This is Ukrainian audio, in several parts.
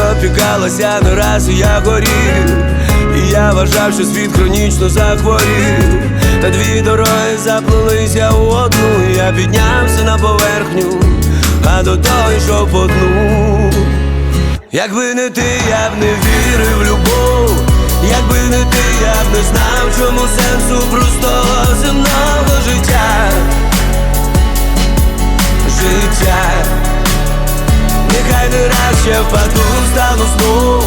Опікалася не раз, і я горів. І я вважав, що світ хронічно захворів. Та дві дороги заплелися у одну. Я піднявся на поверхню, а до того йшов по дну. Якби не ти, я б не вірив в любов, ще впаду, стану знов.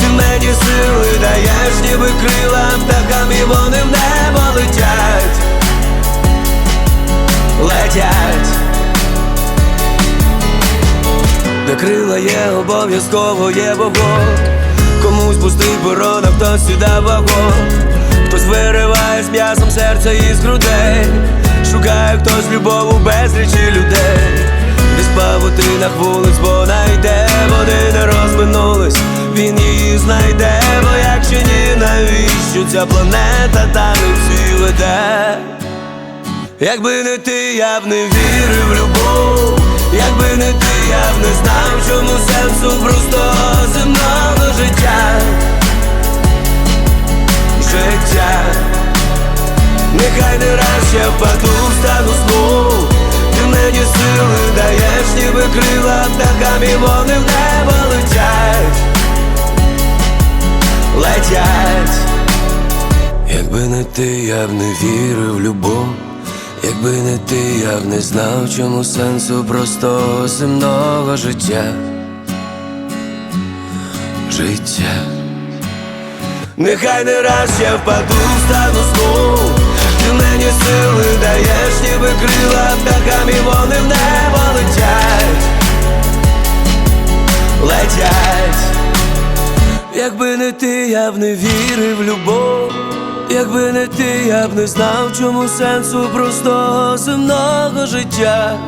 Ти мені сили даєш, ніби крила птахам, і вони в небо летять, летять. Де крила є, обов'язково є вогонь. Комусь пустий борон, а хтось сюди вагон. Хтось вириває з м'ясом серця із грудей. Шукає хтось любов у безлічі людей. Десь павутинах вулиць, найде Вони не розминулись, він її знайде Бо якщо ні, навіщо ця планета та не всі веде? Якби не ти, я б не вірив в любов, якби не ти, я б не знав, чому сенсу простого земного життя. Життя, нехай не раз ще впаду, встану крила птахам, і вони в небо летять, летять. Якби не ти, я б не вірив в любов, якби не ти, я б не знав, чому сенсу простого земного життя. Життя. Нехай не раз я впаду, встану знов Ти мені сили даєш, ніби крила птахам, і вони в небо летять, летять. Якби не ти, я б не вірив любов, якби не ти, я б не знав, чому сенсу простого земного життя.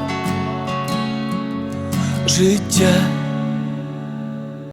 Життя.